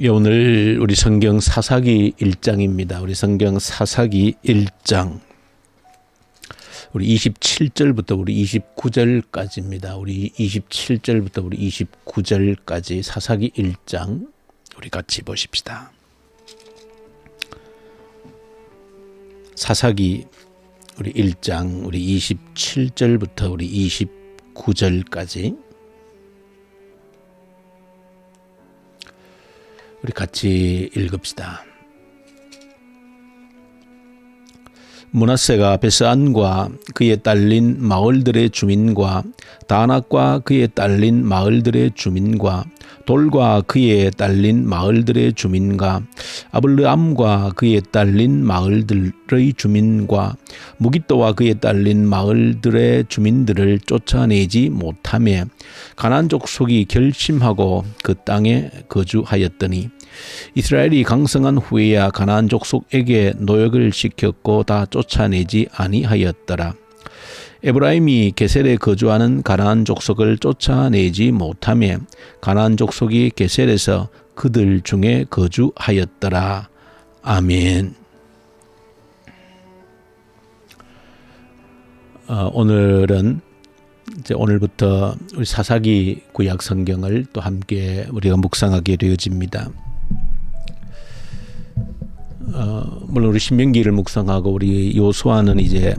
예, 오늘 우리 성경 사사기 1장입니다. 우리 성경 사사기 1장. 우리 27절부터 우리 29절까지입니다. 우리 27절부터 우리 29절까지 사사기 1장 우리 같이 보십시다. 사사기 우리 1장 우리 27절부터 우리 29절까지 우리 같이 읽읍시다. 문하세가 베스안과 그에 딸린 마을들의 주민과 다낙과 그에 딸린 마을들의 주민과 돌과 그에 딸린 마을들의 주민과 아블르암과 그에 딸린 마을들의 주민과 무기또와 그에 딸린 마을들의 주민들을 쫓아내지 못하며 가난 족속이 결심하고 그 땅에 거주하였더니 이스라엘이 강성한 후에야 가나안 족속에게 노역을 시켰고 다 쫓아내지 아니하였더라. 에브라임이 게셀에 거주하는 가나안 족속을 쫓아내지 못하며 가나안 족속이 게셀에서 그들 중에 거주하였더라. 아멘. 어, 오늘은 이제 오늘부터 우리 사사기 구약 성경을 또 함께 우리가 묵상하게 되어집니다. 어, 물론 우리 신명기를 묵상하고 우리 요수아는 이제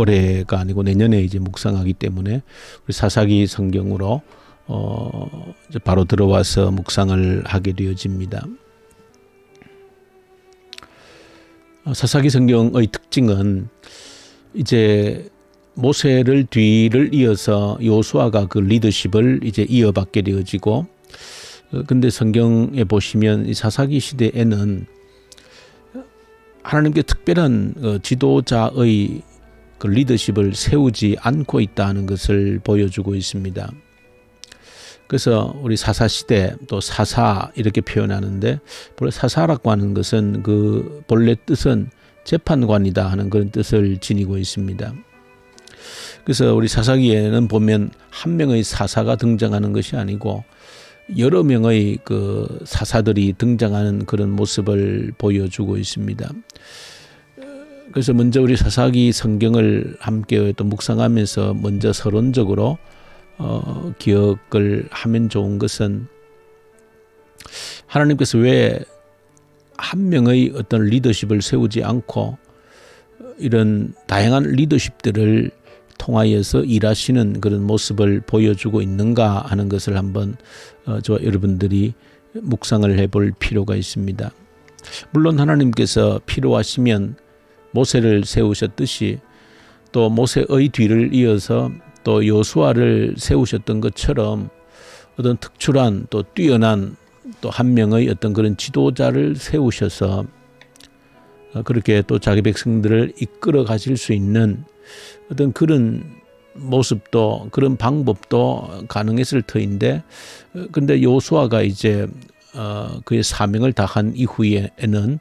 올해가 아니고 내년에 이제 묵상하기 때문에 우리 사사기 성경으로 어, 이제 바로 들어와서 묵상을 하게 되어집니다. 어, 사사기 성경의 특징은 이제 모세를 뒤를 이어서 요수아가 그 리더십을 이제 이어받게 되어지고 어, 근데 성경에 보시면 이 사사기 시대에는 하나님께 특별한 어, 지도자의 그 리더십을 세우지 않고 있다는 것을 보여주고 있습니다. 그래서 우리 사사 시대 또 사사 이렇게 표현하는데 본래 사사라고 하는 것은 그 본래 뜻은 재판관이다 하는 그런 뜻을 지니고 있습니다. 그래서 우리 사사기에는 보면 한 명의 사사가 등장하는 것이 아니고 여러 명의 그 사사들이 등장하는 그런 모습을 보여주고 있습니다. 그래서 먼저 우리 사사기 성경을 함께 또 묵상하면서 먼저 서론적으로 어, 기억을 하면 좋은 것은 하나님께서 왜 한 명의 어떤 리더십을 세우지 않고 이런 다양한 리더십들을 통하여서 일하시는 그런 모습을 보여주고 있는가 하는 것을 한번 어, 저 여러분들이 묵상을 해볼 필요가 있습니다. 물론 하나님께서 필요하시면 모세를 세우셨듯이 또 모세의 뒤를 이어서 또 요수아를 세우셨던 것처럼 어떤 특출한 또 뛰어난 또 한 명의 어떤 그런 지도자를 세우셔서 어, 그렇게 또 자기 백성들을 이끌어 가실 수 있는 어떤 그런 모습도 그런 방법도 가능했을 터인데 어, 근데 요수아가 이제 어 그의 사명을 다한 이후에는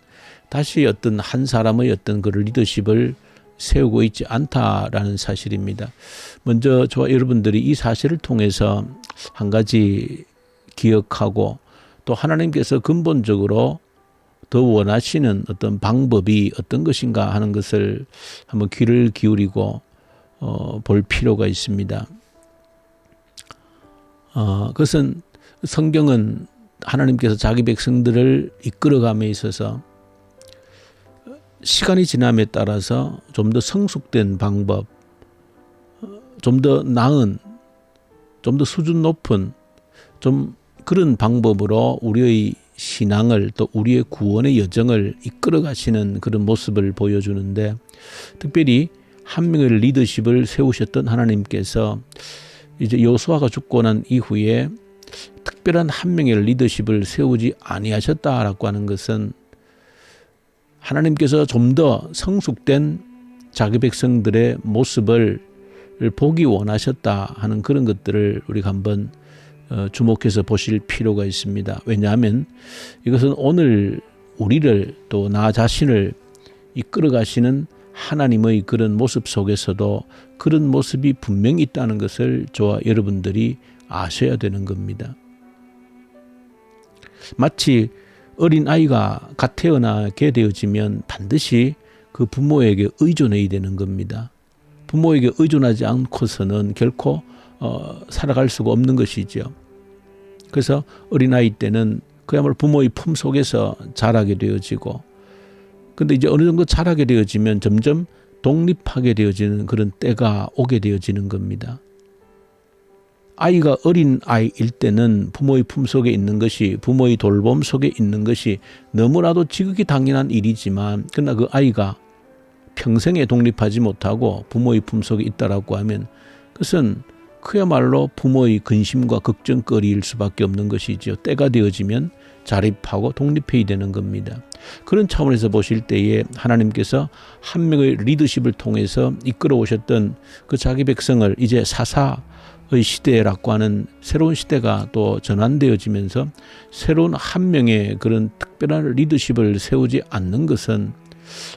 다시 어떤 한 사람의 어떤 그 리더십을 세우고 있지 않다라는 사실입니다. 먼저 저와 여러분들이 이 사실을 통해서 한 가지 기억하고 또 하나님께서 근본적으로 더 원하시는 어떤 방법이 어떤 것인가 하는 것을 한번 귀를 기울이고 어, 볼 필요가 있습니다. 어, 그것은 성경은 하나님께서 자기 백성들을 이끌어감에 있어서 시간이 지남에 따라서 좀 더 성숙된 방법, 좀 더 나은, 좀 더 수준 높은, 좀 그런 방법으로 우리의 신앙을 또 우리의 구원의 여정을 이끌어 가시는 그런 모습을 보여주는데 특별히 한 명의 리더십을 세우셨던 하나님께서 이제 요수아가 죽고 난 이후에 특별한 한 명의 리더십을 세우지 아니하셨다라고 하는 것은 하나님께서 좀 더 성숙된 자기 백성들의 모습을 보기 원하셨다 하는 그런 것들을 우리가 한번 어, 주목해서 보실 필요가 있습니다. 왜냐하면 이것은 오늘 우리를 또 나 자신을 이끌어 가시는 하나님의 그런 모습 속에서도 그런 모습이 분명히 있다는 것을 저와 여러분들이 아셔야 되는 겁니다. 마치 어린 아이가 갓 태어나게 되어지면 반드시 그 부모에게 의존해야 되는 겁니다. 부모에게 의존하지 않고서는 결코 어, 살아갈 수가 없는 것이죠. 그래서 어린아이 때는 그야말로 부모의 품 속에서 자라게 되어지고 근데 이제 어느 정도 자라게 되어지면 점점 독립하게 되어지는 그런 때가 오게 되어지는 겁니다. 아이가 어린 아이일 때는 부모의 품 속에 있는 것이 부모의 돌봄 속에 있는 것이 너무나도 지극히 당연한 일이지만 그러나 그 아이가 평생에 독립하지 못하고 부모의 품 속에 있다라고 하면 그것은 그야말로 부모의 근심과 걱정거리일 수밖에 없는 것이죠. 때가 되어지면 자립하고 독립해야 되는 겁니다. 그런 차원에서 보실 때에 하나님께서 한 명의 리더십을 통해서 이끌어 오셨던 그 자기 백성을 이제 사사의 시대라고 하는 새로운 시대가 또 전환되어지면서 새로운 한 명의 그런 특별한 리더십을 세우지 않는 것은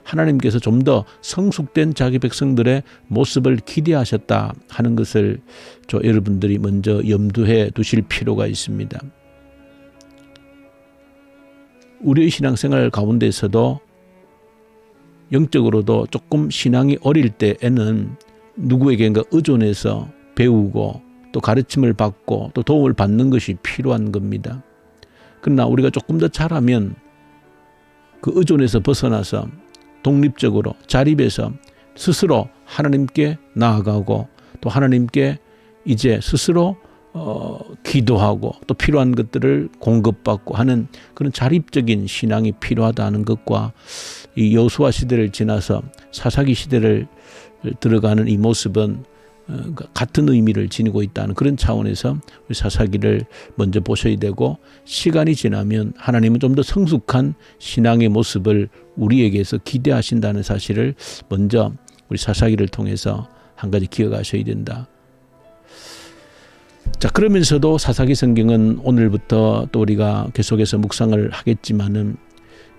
하나님께서 좀 더 성숙된 자기 백성들의 모습을 기대하셨다 하는 것을 저 여러분들이 먼저 염두해 두실 필요가 있습니다. 우리의 신앙생활 가운데서도 영적으로도 조금 신앙이 어릴 때에는 누구에게인가 의존해서 배우고 또 가르침을 받고 또 도움을 받는 것이 필요한 겁니다. 그러나 우리가 조금 더 자라면 그 의존에서 벗어나서 독립적으로 자립해서 스스로 하나님께 나아가고 또 하나님께 이제 스스로 어, 기도하고 또 필요한 것들을 공급받고 하는 그런 자립적인 신앙이 필요하다는 것과 이 여수와 시대를 지나서 사사기 시대를 들어가는 이 모습은 어, 같은 의미를 지니고 있다는 그런 차원에서 우리 사사기를 먼저 보셔야 되고 시간이 지나면 하나님은 좀 더 성숙한 신앙의 모습을 우리에게서 기대하신다는 사실을 먼저 우리 사사기를 통해서 한 가지 기억하셔야 된다. 자, 그러면서도 사사기 성경은 오늘부터 또 우리가 계속해서 묵상을 하겠지만은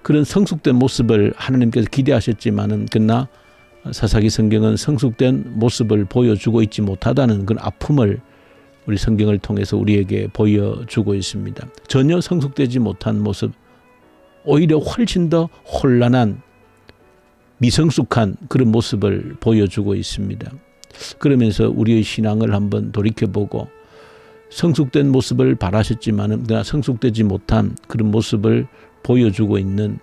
그런 성숙된 모습을 하나님께서 기대하셨지만은 그러나 사사기 성경은 성숙된 모습을 보여주고 있지 못하다는 그런 아픔을 우리 성경을 통해서 우리에게 보여주고 있습니다. 전혀 성숙되지 못한 모습, 오히려 훨씬 더 혼란한 미성숙한 그런 모습을 보여주고 있습니다. 그러면서 우리의 신앙을 한번 돌이켜보고 성숙된 모습을 바라셨지만은 그러나 성숙되지 못한 그런 모습을 보여주고 있는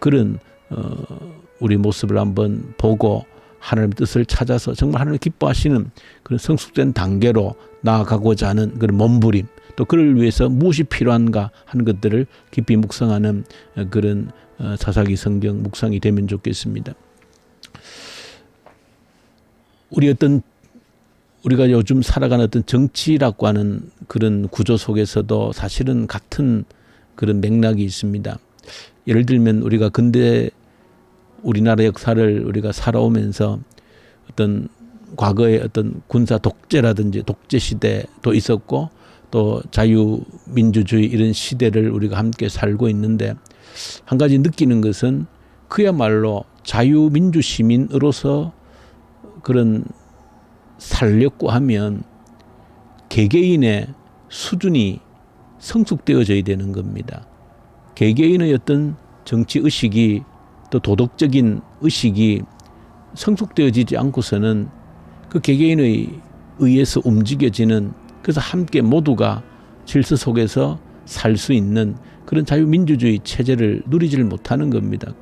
그런 어, 우리 모습을 한번 보고 하나님의 뜻을 찾아서 정말 하나님 기뻐하시는 그런 성숙된 단계로 나아가고자 하는 그런 몸부림 또 그를 위해서 무엇이 필요한가 하는 것들을 깊이 묵상하는 그런 어, 사사기 성경 묵상이 되면 좋겠습니다. 우리 어떤 우리가 요즘 살아가는 어떤 정치라고 하는 그런 구조 속에서도 사실은 같은 그런 맥락이 있습니다. 예를 들면 우리가 근대 우리나라 역사를 우리가 살아오면서 어떤 과거의 어떤 군사 독재라든지 독재 시대도 있었고 또 자유민주주의 이런 시대를 우리가 함께 살고 있는데 한 가지 느끼는 것은 그야말로 자유민주 시민으로서 그런 살려고 하면 개개인의 수준이 성숙되어져야 되는 겁니다. 개개인의 어떤 정치 의식이 또 도덕적인 의식이 성숙되어지지 않고서는 그 개개인의 의해서 움직여지는 그래서 함께 모두가 질서 속에서 살 수 있는 그런 자유민주주의 체제를 누리지를 못하는 겁니다.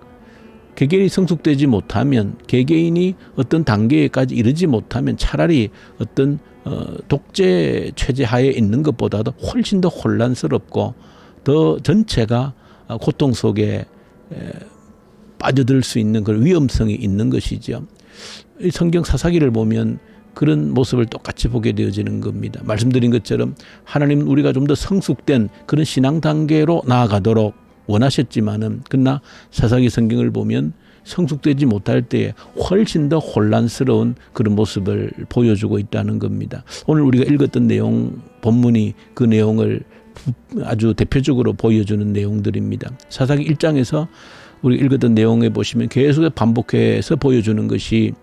개개인이 성숙되지 못하면 개개인이 어떤 단계까지 이르지 못하면 차라리 어떤 어, 독재 체제 하에 있는 것보다도 훨씬 더 혼란스럽고 더 전체가 고통 속에 에, 빠져들 수 있는 그런 위험성이 있는 것이죠. 이 성경 사사기를 보면 그런 모습을 똑같이 보게 되어지는 겁니다. 말씀드린 것처럼 하나님은 우리가 좀 더 성숙된 그런 신앙 단계로 나아가도록 원하셨지만은 그러나 사사기 성경을 보면 성숙되지 못할 때에 훨씬 더 혼란스러운 그런 모습을 보여주고 있다는 겁니다. 오늘 우리가 읽었던 내용 본문이 그 내용을 아주 대표적으로 보여주는 내용들입니다. 사사기 1장에서 우리 읽었던 내용에 보시면 계속 반복해서 보여주는 것이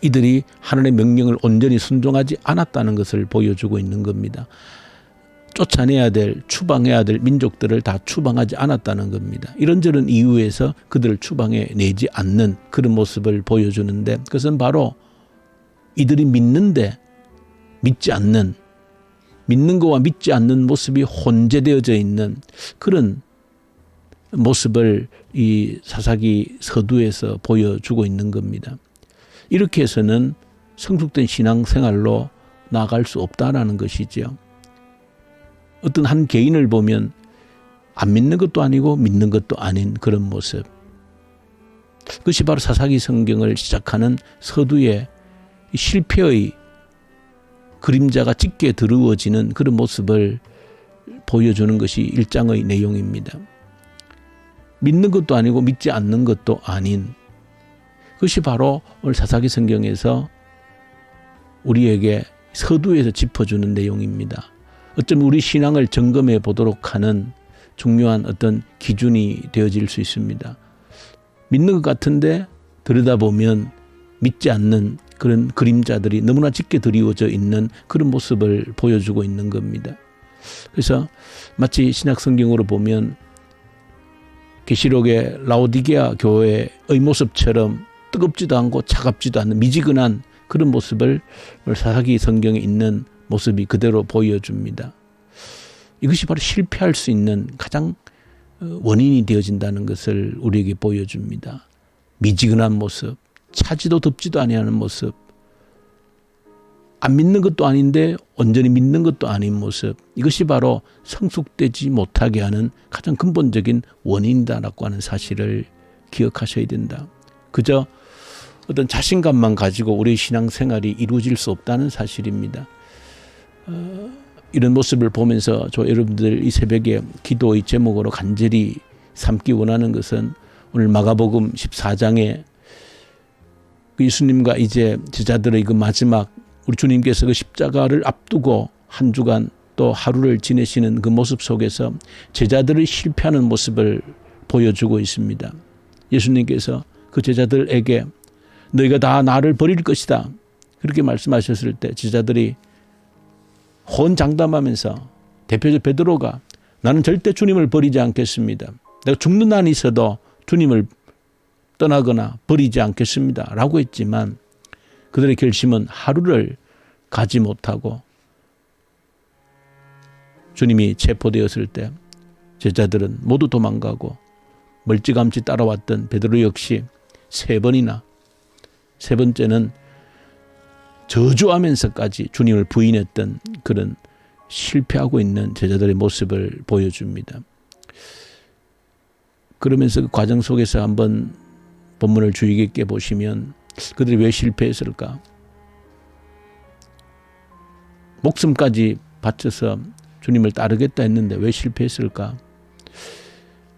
이들이 하나님의 명령을 온전히 순종하지 않았다는 것을 보여주고 있는 겁니다. 쫓아내야 될 추방해야 될 민족들을 다 추방하지 않았다는 겁니다. 이런저런 이유에서 그들을 추방해 내지 않는 그런 모습을 보여주는데 그것은 바로 이들이 믿는데 믿지 않는 믿는 것과 믿지 않는 모습이 혼재되어져 있는 그런 모습을 이 사사기 서두에서 보여주고 있는 겁니다. 이렇게 해서는 성숙된 신앙생활로 나아갈 수 없다라는 것이지요. 어떤 한 개인을 보면 안 믿는 것도 아니고 믿는 것도 아닌 그런 모습. 그것이 바로 사사기 성경을 시작하는 서두의 실패의 그림자가 짙게 드루어지는 그런 모습을 보여주는 것이 일장의 내용입니다. 믿는 것도 아니고 믿지 않는 것도 아닌 그것이 바로 오늘 사사기 성경에서 우리에게 서두에서 짚어주는 내용입니다. 어쩌면 우리 신앙을 점검해 보도록 하는 중요한 어떤 기준이 되어질 수 있습니다. 믿는 것 같은데 들여다보면 믿지 않는 그런 그림자들이 너무나 짙게 드리워져 있는 그런 모습을 보여주고 있는 겁니다. 그래서 마치 신약 성경으로 보면 계시록의 라오디게아 교회의 모습처럼 뜨겁지도 않고 차갑지도 않은 미지근한 그런 모습을 사사기 성경에 있는 모습이 그대로 보여줍니다. 이것이 바로 실패할 수 있는 가장 어, 원인이 되어진다는 것을 우리에게 보여줍니다. 미지근한 모습, 차지도 덥지도 아니하는 모습, 안 믿는 것도 아닌데 온전히 믿는 것도 아닌 모습. 이것이 바로 성숙되지 못하게 하는 가장 근본적인 원인이다라고 하는 사실을 기억하셔야 된다. 그저 어떤 자신감만 가지고 우리 신앙생활이 이루어질 수 없다는 사실입니다. 어, 이런 모습을 보면서 저 여러분들 이 새벽에 기도의 제목으로 간절히 삼기 원하는 것은 오늘 마가복음 14장에 그 예수님과 이제 제자들의 그 마지막 우리 주님께서 그 십자가를 앞두고 한 주간 또 하루를 지내시는 그 모습 속에서 제자들의 실패하는 모습을 보여주고 있습니다. 예수님께서 그 제자들에게 너희가 다 나를 버릴 것이다. 그렇게 말씀하셨을 때 제자들이 혼장담하면서 대표적 베드로가 나는 절대 주님을 버리지 않겠습니다. 내가 죽는 한이 있어도 주님을 떠나거나 버리지 않겠습니다. 라고 했지만 그들의 결심은 하루를 가지 못하고 주님이 체포되었을 때 제자들은 모두 도망가고 멀찌감치 따라왔던 베드로 역시 세 번이나 세 번째는 저주하면서까지 주님을 부인했던 그런 실패하고 있는 제자들의 모습을 보여줍니다. 그러면서 그 과정 속에서 한번 본문을 주의 깊게 보시면 그들이 왜 실패했을까? 목숨까지 바쳐서 주님을 따르겠다 했는데 왜 실패했을까?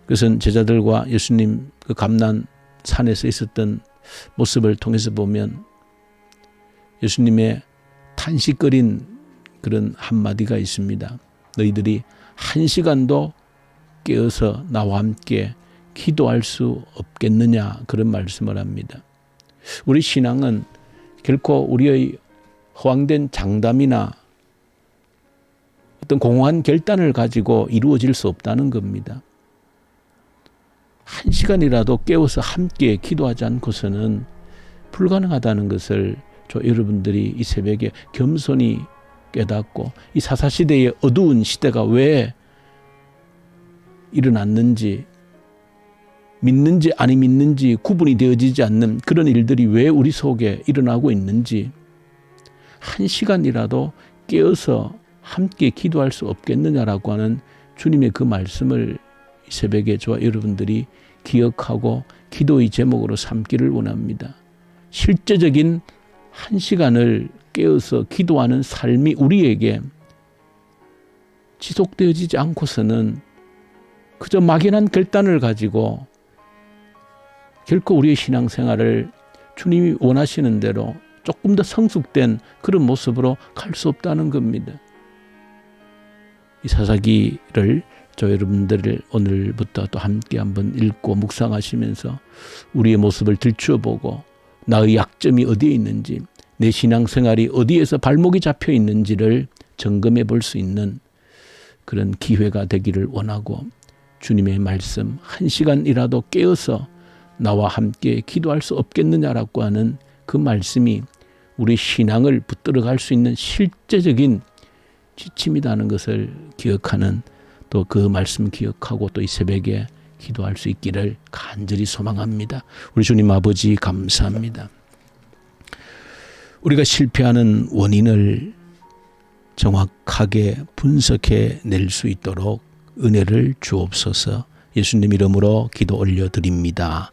그것은 제자들과 예수님 그 감난 산에서 있었던 모습을 통해서 보면 예수님의 탄식거린 그런 한마디가 있습니다. 너희들이 한 시간도 깨어서 나와 함께 기도할 수 없겠느냐 그런 말씀을 합니다. 우리 신앙은 결코 우리의 허황된 장담이나 어떤 공허한 결단을 가지고 이루어질 수 없다는 겁니다. 한 시간이라도 깨워서 함께 기도하지 않고서는 불가능하다는 것을 저 여러분들이 이 새벽에 겸손히 깨닫고 이 사사시대의 어두운 시대가 왜 일어났는지 믿는지 아니 믿는지 구분이 되어지지 않는 그런 일들이 왜 우리 속에 일어나고 있는지 한 시간이라도 깨어서 함께 기도할 수 없겠느냐라고 하는 주님의 그 말씀을 새벽에 저와 여러분들이 기억하고 기도의 제목으로 삼기를 원합니다. 실제적인 한 시간을 깨어서 기도하는 삶이 우리에게 지속되어지지 않고서는 그저 막연한 결단을 가지고 결코 우리의 신앙생활을 주님이 원하시는 대로 조금 더 성숙된 그런 모습으로 갈 수 없다는 겁니다. 이 사사기를 저 여러분들을 오늘부터 또 함께 한번 읽고 묵상하시면서 우리의 모습을 들추어보고 나의 약점이 어디에 있는지 내 신앙생활이 어디에서 발목이 잡혀 있는지를 점검해 볼 수 있는 그런 기회가 되기를 원하고 주님의 말씀 한 시간이라도 깨어서 나와 함께 기도할 수 없겠느냐라고 하는 그 말씀이 우리 신앙을 붙들어 갈 수 있는 실제적인 지침이라는 것을 기억하는 또 그 말씀 기억하고 또 이 새벽에 기도할 수 있기를 간절히 소망합니다. 우리 주님 아버지 감사합니다. 우리가 실패하는 원인을 정확하게 분석해 낼 수 있도록 은혜를 주옵소서 예수님 이름으로 기도 올려드립니다.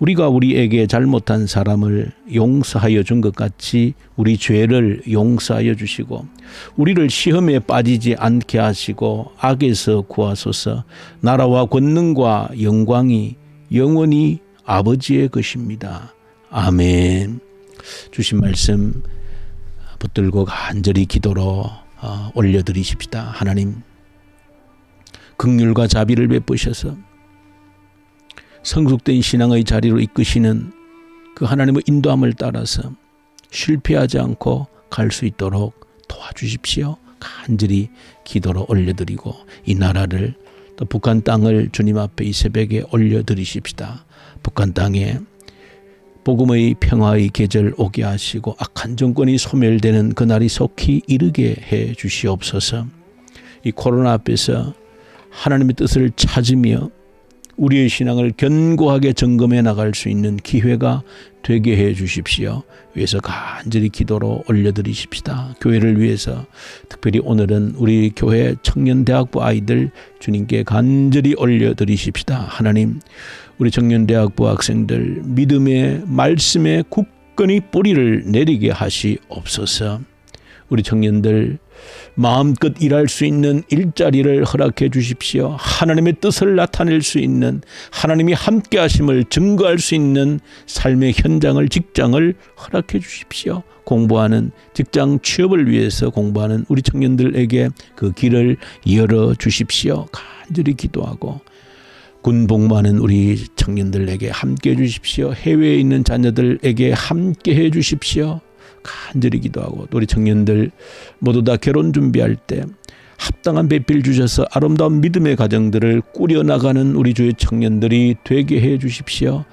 우리가 우리에게 잘못한 사람을 용서하여 준 것 같이 우리 죄를 용서하여 주시고 우리를 시험에 빠지지 않게 하시고 악에서 구하소서 나라와 권능과 영광이 영원히 아버지의 것입니다. 아멘. 주신 말씀 붙들고 간절히 기도로 어, 올려드리십시다. 하나님 극률과 자비를 베푸셔서 성숙된 신앙의 자리로 이끄시는 그 하나님의 인도함을 따라서 실패하지 않고 갈 수 있도록 도와주십시오. 간절히 기도로 올려드리고 이 나라를 또 북한 땅을 주님 앞에 이 새벽에 올려드리십시다. 북한 땅에 복음의 평화의 계절 오게 하시고 악한 정권이 소멸되는 그날이 속히 이르게 해 주시옵소서. 이 코로나 앞에서 하나님의 뜻을 찾으며 우리의 신앙을 견고하게 점검해 나갈 수 있는 기회가 되게 해 주십시오. 위해서 간절히 기도로 올려드리십시다. 교회를 위해서 특별히 오늘은 우리 교회 청년대학부 아이들 주님께 간절히 올려드리십시다. 하나님, 우리 청년대학부 학생들 믿음의 말씀에 굳건히 뿌리를 내리게 하시옵소서. 우리 청년들 마음껏 일할 수 있는 일자리를 허락해 주십시오. 하나님의 뜻을 나타낼 수 있는 하나님이 함께 하심을 증거할 수 있는 삶의 현장을 직장을 허락해 주십시오. 공부하는 직장 취업을 위해서 공부하는 우리 청년들에게 그 길을 열어 주십시오. 간절히 기도하고 군 복무하는 우리 청년들에게 함께 해 주십시오. 해외에 있는 자녀들에게 함께 해 주십시오. 간절히 기도하고 우리 청년들 모두 다 결혼 준비할 때 합당한 배필 주셔서 아름다운 믿음의 가정들을 꾸려나가는 우리 주의 청년들이 되게 해 주십시오.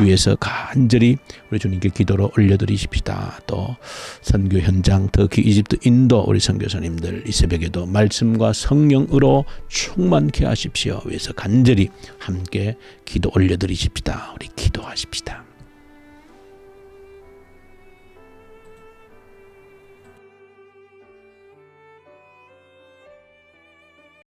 위에서 간절히 우리 주님께 기도로 올려드리십시다. 또 선교 현장, 특히 이집트, 인도 우리 선교사님들 이 새벽에도 말씀과 성령으로 충만케 하십시오. 위에서 간절히 함께 기도 올려드리십시다. 우리 기도하십시다.